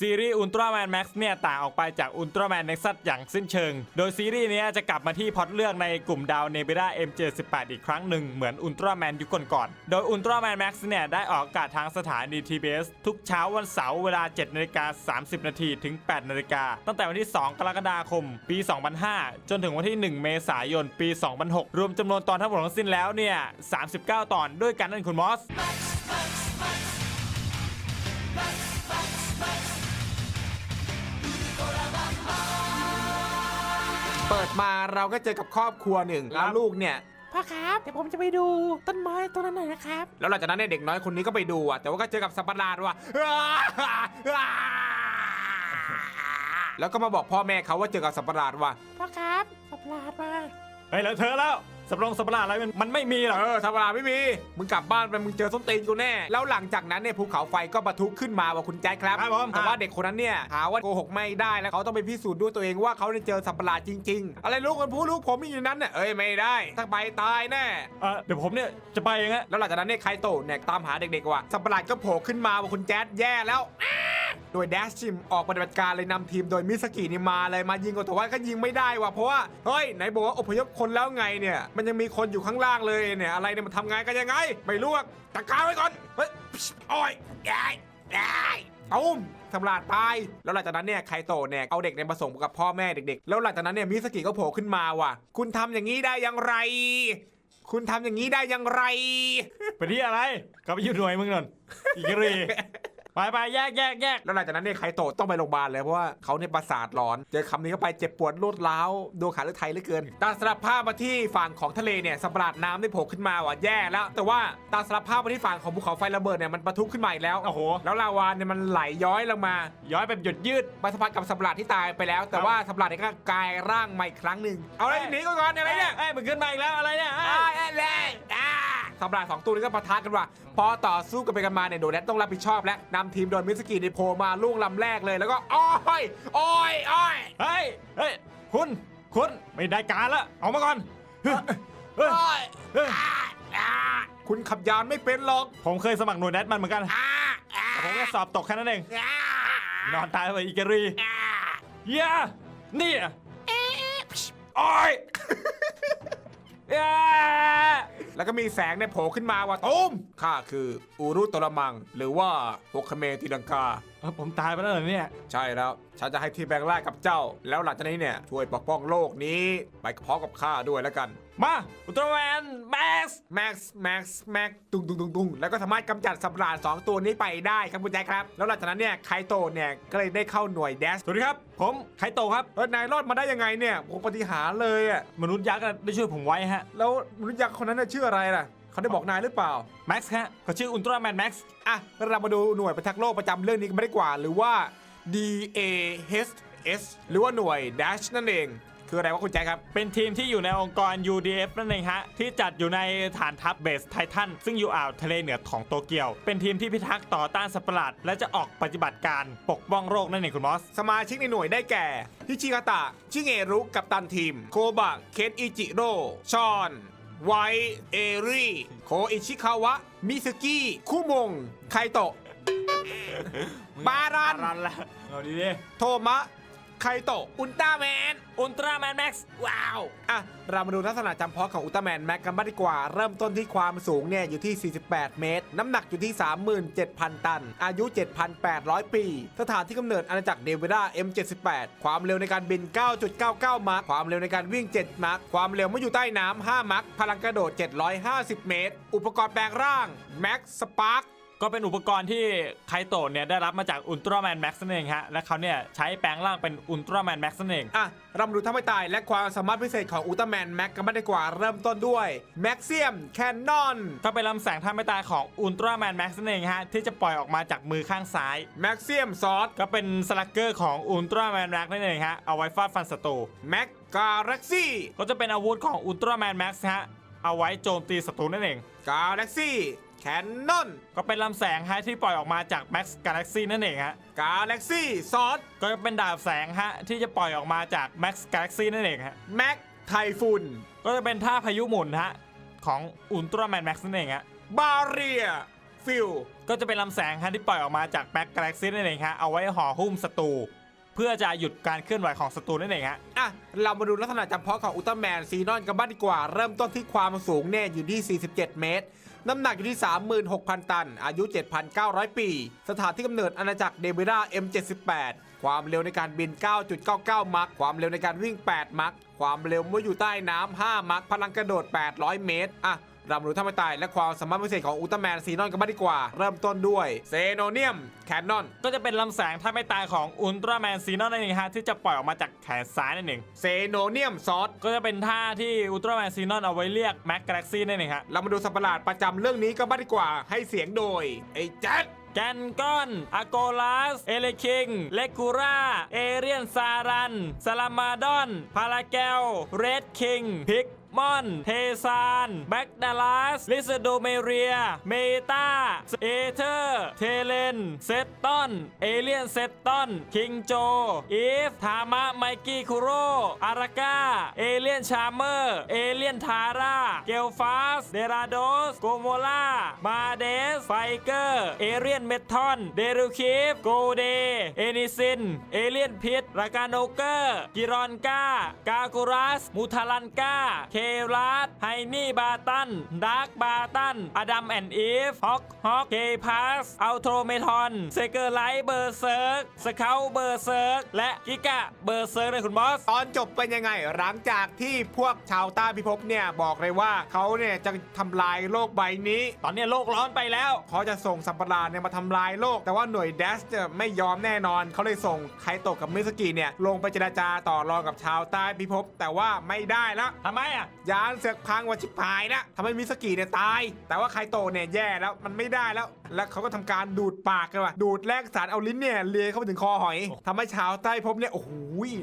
ซีรีส์อุลตร้าแมนแม็กซ์เนี่ยต่างออกไปจากอุลตร้าแมนเน็กซัสอย่างสิ้นเชิง โดยซีรีส์นี้จะกลับมาที่พอตเรื่องในกลุ่มดาวเนเบ r า M78 อีกครั้งหนึ่งเหมือนอุลตร้าแมนยุคก่อนๆ โดยอุลตร้าแมนแม็กซ์เนี่ยได้ออกอากาศทางสถานี TBS ทุกเช้าวันเสาร์เวลา7นาฬิกา30 นาทีถึง 8 นาฬิกา ตั้งแต่วันที่ 2 กรกฎาคม ปี 2005 จนถึงวันที่ 1 เมษายน ปี 2006 รวมจำนวนตอนทั้งหมดทั้งสิ้นแล้วเนี่ย 39 ตอนด้วยกันนั่นคุณมอส เปิดมาเราก็เจอกับครอบครัวหนึ่งครัแล้บ วลูกเนี่ย พ่อครับเดี๋ยวผมจะไปดูต้นไม้ต้นนั้นหน่อยนะครับ แล้วหลังจากนั้นเนี่ยเด็กน้อยคนนี้ก็ไปดูอะแต่ว่าก็เจอกับสัตว์ประหลาดว่ะ แล้วก็มาบอกพ่อแม่เขาว่าเจอกับสัตว์ประหลาดว่ะ พ่อครับสับประหลาดมา เฮ้ยแล้วเธอแล้ว สับปะรงสับปะหลาดอะไรมันมันไม่มีหรอกเออสัตว์ประหลาดไม่มี มึงกลับบ้านไปมึงเจอส้นตีนกูแน่ แล้วหลังจากนั้นเนี่ยภูเขาไฟก็ปะทุขึ้นมาว่ะคุณแจ็คครับ ครับผมแต่ว่าเด็กคนนั้นเนี่ยหาว่าโกหกไม่ได้แล้วเขาต้องไปพิสูจน์ด้วยตัวเองว่าเขาได้เจอสัตว์ประหลาดจริง ๆ อะไรลูกกันพูดลูกผมมีอยู่นั้นเนี่ยเอ้ยไม่ได้ ถ้าไปตายแน่ เออเดี๋ยวผมเนี่ยจะไปเองฮะ แล้วหลังจากนั้นเนี่ยไคโตะเนี่ยตามหาเด็กๆว่ะสัตว์ประหลาดก็โผล่ขึ้นมาว่าคุณแจ๊ดแย่แล้ว โดยแดชชิมออกปฏิบัติการเลยนำทีมโดยมิสกินี่มาเลยมายิงก็แต่ว่าก็ยิงไม่ได้ว่ะเพราะว่าเฮ้ยไหนบอกว่าอพยพคนแล้วไงเนี่ยมันยังมีคนอยู่ข้างล่างเลยเนี่ยอะไรเนี่ยมันทำงานกันยังไง ไม่รู้อะจัดการไว้ก่อนเฮ้ยโอ้ยยายยายตุ้มสำลาดตาย แล้วหลังจากนั้นเนี่ยไคโตะเนี่ยเอาเด็กเนี่ยมาส่งกับพ่อแม่เด็กๆ แล้วหลังจากนั้นเนี่ยมิสกิก็โผล่ขึ้นมาว่ะ คุณทำอย่างนี้ได้อย่างไร คุณทำอย่างนี้ได้อย่างไรไปที่อะไรกลับไปอยู่หน่วยมึงนนอีกรี ไปไปแยกแยกแยกแล้วหลังจากนั้นเนี่ยไคโตะต้องไปโรงพยาบาลเลยเพราะว่าเขาเนี่ยประสาทร้อน เจอคำนี้เข้าไปเจ็บปวดรวดร้าวดวงขาเลือดไทยเหลือเกิน ตาสลับภาพมาที่ฝั่งของทะเลเนี่ยสัตว์ประหลาดน้ำได้โผล่ขึ้นมาว่ะแย่แล้ว แต่ว่าตาสลับภาพมาที่ฝั่งของภูเขาไฟระเบิดเนี่ยมันปะทุขึ้นมาอีกแล้วโอ้โหแล้วลาวาเนี่ยมันไหลย้อยลงมา ย้อยแบบหยุดยืดมาสัมผัสกับสัตว์ประหลาดที่ตายไปแล้ว แต่ว่าสัตว์ประหลาดเนี่ยก็กลายร่างใหม่อีกครั้งหนึ่งเอาอะไรหนีก่อนอะไรเนี่ยเอ้ยมึงขึ้นมาอีกแล้วอะไรเนี่ยเอ้ยอ้ายเอ้ยเลย อ่าสัตว์ประหลาดสองตัวนี้ก็ปะทะกันว่ะพอต่อสู้กันไปกันมาเนี่ยโดแดนต้องรับผิดชอบและนำทีมโดยมิสกิในโผล่มาล่วงลำแรกเลยแล้วก็อ้อยอ้อยอ้อยเฮ้ยเฮ้ยคุณคุณไม่ได้การละออกมาก่อนเฮ้ยเฮ้ยอ้อยเฮ้ยอ่าอ่าคุณขับยานไม่เป็นหรอก ผมเคยสมัครหน่วยแนทมันเหมือนกันอ่าอ่าแต่ผมแค่สอบตกแค่นั้นเองอ่านอนตายไปอีกรีอ่าเย้นี่อะโอ้ยเย้ แล้วก็มีแสงเนี่ยโผล่ขึ้นมาว่าตุ้มข้าคืออูรุตระมัง หรือว่าโฮคาเมติลังกา เอ้าผมตายไปแล้วเหรอเนี่ย ใช่แล้ว ฉันจะให้ทีมแบงค์แรกกับเจ้า แล้วหลังจากนี้เนี่ยช่วยปกป้องโลกนี้ ไปพร้อมกับข้าด้วยแล้วกัน มาอุลตร้าแมนแม็กซ์แม็กซ์แม็กซ์แม็กตุงตุงตุงตุงแล้วก็สามารถกำจัดสัตว์ประหลาดสองตัวนี้ไปได้ครับคุณแจ็คครับ แล้วหลังจากนั้นเนี่ยไคโตะเนี่ยก็เลยได้เข้าหน่วยแดชสวัสดีครับ ผมไคโตะครับเออนายรอดมาได้ยังไงเนี่ยผมปฏิหารย์เลยอะมนุษย์ยักษ์อะได้ช่วยผมไว้ฮะแล้วมนุษย์ยักษ์คนนั้นน่ะชื่ออะไรล่ะเขาได้บอกนายหรือเปล่า แม็กซ์ฮะเขาชื่ออุลตร้าแมนแม็กซ์อะเรามาดูหน่วยพิทักษ์โลกประจำเรื่องนี้กันไม่ได้กว่า หรือว่า DAHS หรือว่าหน่วย Dash นั่นเอง คืออะไรวะคุณแจ็คครับ เป็นทีมที่อยู่ในองค์กร UDF นั่นเองฮะ ที่จัดอยู่ในฐานทัพเบสไททันซึ่งอยู่อ่าวทะเลเหนือของโตเกียว เป็นทีมที่พิทักษ์ต่อต้านสัตว์ประหลาด และจะออกปฏิบัติการปกป้องโรคนั่นเองคุณมอส สมาชิกในหน่วยได้แก่ฮิชิกาตะ ชิเงรุกับตันทีม โคบะ เคนอิจิโร่ชอนไวเอริโคอิชิคาวะ มิสกิคุมง ไคโตะบารัน รันละเอาดีดิโทมะ ไคโตะอุลตร้าแมน อุลตร้าแมนแม็กซ์ว้าว อะ เรามาดูลักษณะจำเพาะของอุลตร้าแมนแม็กกันบ้างดีกว่า เริ่มต้นที่ความสูงเนี่ย อยู่ที่ 48 เมตร น้ำหนักอยู่ที่ 37,000 ตัน อายุ 7,800 ปี สถานที่กำเนิดอาณาจักรเนวาดา M78 ความเร็วในการบิน 9.99 มาร์คความเร็วในการวิ่ง 7 มาร์คความเร็วเมื่ออยู่ใต้น้ำ5มาร์คพลังกระโดด 750 เมตร อุปกรณ์แปลงร่างแม็กสปาร์ค ก็เป็นอุปกรณ์ที่ไคโตะเนี่ยได้รับมาจากอุลตร้าแมนแม็กซ์นั่นเองฮะ และเขาเนี่ยใช้แปลงร่างเป็นอุลตร้าแมนแม็กซ์นั่นเอง อะเรามาดูท่าไม่ตายและความสามารถพิเศษของอุลตร้าแมนแม็กกันบ้างดีกว่าเริ่มต้นด้วยแม็กเซียมแคนนอนก็เป็นลำแสงท่าไม่ตายของอุลตร้าแมนแม็กซ์นั่นเองฮะ ที่จะปล่อยออกมาจากมือข้างซ้าย แม็กเซียมซอสก็เป็นสลักเกอร์ของอุลตร้าแมนแม็กซ์นั่นเองฮะเอาไว้ฟาดฟันศัตรูแม็กกาแล็กซี่ก็จะเป็นอาวุธของอุลตร้าแมนแม็กซ์ฮะเอาไว้โจมตีศัตรูนั่นเองกาแล็กซี่แค นนอนก็เป็นลำแสงฮะที่ปล่อยออกมาจาก Max Galaxy นั่นเองฮะ กาแล็กซี่ซอสก็จะเป็นดาบแสงฮะที่จะปล่อยออกมาจาก Max Galaxy นั่นเองฮะ แม็กไทฟุนก็จะเป็นท่าพายุหมุนฮะของอุลตร้าแมนแม็กซ์นั่นเองฮะ บาเรียฟฟิลก็จะเป็นลำแสงฮะที่ปล่อยออกมาจากแม็กกาแล็กซี่นั่นเองฮะเอาไว้ห่อหุ้มศัตรูเพื่อจะหยุดการเคลื่อนไหวของศัตรูนั่นเองฮะ อะ เรามาดูลักษณะจำเพาะของอุลตร้าแมนซีนอนกันบ้างดีกว่า เริ่มต้นที่ความสูงเนี่ยอยู่ที่ 47 เมตร น้ำหนักอยู่ที่ 36,000 ตัน อายุ 7,900 ปี สถานที่กำเนิดอาณาจักรเดวิรา M78 ความเร็วในการบิน 9.99 มัคความเร็วในการวิ่ง 8 มัคความเร็วเมื่ออยู่ใต้น้ำ 5 มัคพลังกระโดด 800 เมตร อะ เรามาดูท่าไม่ตายและความสามารถพิเศษของอุลตร้าแมนซีนอนกันบ้างดีกว่า เริ่มต้นด้วยเซโนเนียมแคนนอนก็จะเป็นลำแสงถ้าไม่ตายของอุลตร้าแมนซีนอนนั่นเองฮะที่จะปล่อยออกมาจากแขนซ้ายนั่นเองเซโนเนียมซอสก็จะเป็นท่าที่อุลตร้าแมนซีนอนเอาไว้เรียกแม็กกาแล็กซี่นั่นเองฮะเรามาดูสัตว์ประหลาดประจำเรื่องนี้กันบ้างดีกว่าให้เสียงโดยไอ้แจ็คแกนก้อนอาโกลัส เอเลคิง เลกูรา เอเรียนซารันซาลามาดอน พาราเกล เรดคิง พิก มอน เทซาน แบ็กดาลัส ลิซโดเมเรีย เมตาเอเธอร์ เทเลน เซตตอน เอเลียนเซต ตอนคิงโจ อีฟ ทามะ ไมกี้คุโรอาราก้า เอเลียนชาร์เมอร์ เอเลียนทาร่า เกลฟาส เดราโดส โกโมล่า มาเดส ไฟเกอร์ เอเรียนเมทอนเดรูคิฟ โกเด เอนิซิน เอเลียนพิษรากาโนเกอร์ กิรอนกากากูรัส มูทารันกา เครัสไฮนี่บาตัน ดาร์กบาตัน อดัมแอนด์อีฟ ฮอก ฮอกเคพัสอัลโทรเมทอน เซเกอร์ไลท์เบอร์เซิร์กสเคาเบอร์เซิร์กและกิกะเบอร์เซิร์กเลยคุณบอส ตอนจบเป็นยังไง หลังจากที่พวกชาวใต้พิภพเนี่ยบอกเลยว่าเขาเนี่ยจะทำลายโลกใบนี้ ตอนนี้โลกร้อนไปแล้ว เขาจะส่งสัมปราเนี่ยมาทำลายโลก แต่ว่าหน่วยเดสจะไม่ยอมแน่นอน เขาเลยส่งไคโตะกับมิสกิเนี่ยลงไปเจราจาต่อรองกับชาวใต้พิภพ แต่ว่าไม่ได้ละทำไมอะ ยานเสือกพังว่าชิบหายนะทำให้มิสกิเนี่ยตาย แต่ว่าไคโตะเนี่ยแย่แล้วมันไม่ได้แล้ว แล้วเขาก็ทำการดูดปากกันว่ะดูดแลกสารเอาลิ้นเนี่ยเลียเข้าไปถึงคอหอยทำให้ชาวใต้พิภพเนี่ยโอ้โห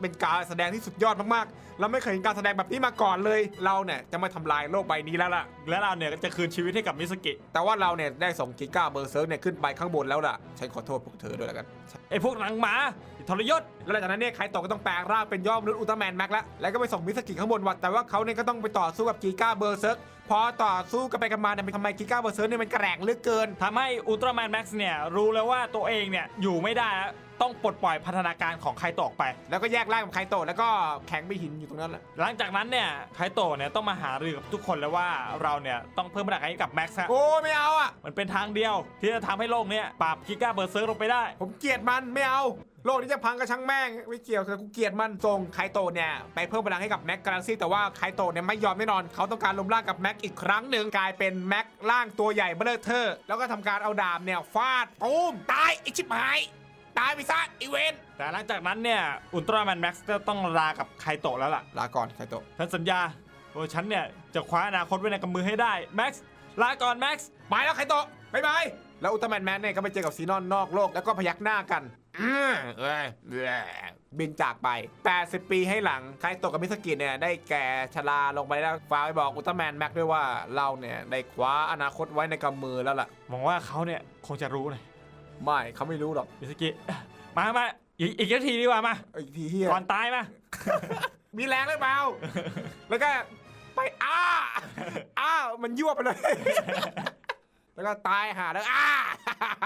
เป็นการแสดงที่สุดยอดมากๆ เราไม่เคยเห็นการแสดงแบบนี้มาก่อนเลย เราเนี่ยจะมาทำลายโลกใบนี้แล้วล่ะ และเราเนี่ยก็จะคืนชีวิตให้กับมิสกิ แต่ว่าเราเนี่ยได้ส่งกิก้าเบอร์เซิร์กเนี่ยขึ้นไปข้างบนแล้วล่ะ ฉันขอโทษพวกเธอด้วยแล้วกันไอ้พวกหนังหมา ทรยศ แล้วหลังจากนั้นเนี่ยไคโตะก็ต้องแปลงร่างเป็นยอดมนุษย์อุลตร้าแมนแม็กแล้ว แล้วก็ไปส่งมิสกิข้างบนวัดแต่ว่าเขาเนี่ยก็ต้องไปต่อสู้กับกีก้าเบอร์เซิร์กพอต่อสู้กันไปกันมาเนี่ยทำไมกิก้าเบอร์เซิร์กเนี่ยมันแกร่งเหลือเกิน ทำให้อุลตร้าแมนแม็กซ์เนี่ยรู้แล้วว่าตัวเองเนี่ยอยู่ไม่ได้แล้ว ต้องปลดปล่อยพัฒนาการของไคโตะออกไป แล้วก็แยกร่างกับไคโตะแล้วก็แข็งไปหินอยู่ตรงนั้นแหละหลังจากนั้นเนี่ยไคโตะเนี่ยต้องมาหารือกับทุกคนแล้วว่าเราเนี่ยต้องเพิ่มพลังให้กับแม็กซ์ฮะโอ้ไม่เอาอะ มันเป็นทางเดียว ที่จะทำให้โลกเนี่ยปราบกิก้าเบอร์เซิร์กลงไปได้ ผมเกลียดมันไม่เอา โลกนี้จะพังก็ช่างแม่งไม่เกี่ยวแต่กูเกลียดมันส่งไคโตะเนี่ยไปเพิ่มพลังให้กับแม็กกาแล็กซี่แต่ว่าไคโตะเนี่ยไม่ยอมแน่นอน เขาต้องการรวมร่างกับแม็กอีกครั้งหนึ่งกลายเป็นแม็กร่างตัวใหญ่เบ้อเร่อเทอร์ แล้วก็ทำการเอาดาบเนี่ยฟาดตูมตายไอชิบหาย ตายไปซะไอเวนแต่หลังจากนั้นเนี่ยอุลตร้าแมนแม็กซ์จะต้องลากับไคโตะแล้วล่ะลาก่อนไคโตะฉันสัญญาว่าฉันเนี่ยจะคว้าอนาคตไว้ในกำมือให้ได้แม็กซ์ลาก่อนแม็กซ์ไปแล้วไคโตะบ๊ายบายแล้วอุลตร้าแมนแมนเนี่ยก็ไปเจอกับซีนอนนอกโลกแล้วก็พยักหน้ากันอืมเอ้ยแหละบินจากไป 80 ปีให้หลังไคโตะกับมิสกิเนี่ยได้แก่ชราลงไปแล้วฝากไปบอกอุลตร้าแมนแม็กด้วยว่าเราเนี่ยได้คว้าอนาคตไว้ในกำมือแล้วล่ะ หวังว่าเขาเนี่ยคงจะรู้นะ ไม่เขาไม่รู้หรอกมิสกิมามาอีกอีกนาทีดีกว่ามาอีกทีเฮียก่อนตายมา มีแรงหรือเปล่าแล้วก็ไปอ้าอ้ามันยั่วไปเลย แล้วก็ตายหาแล้วอ้าอ้า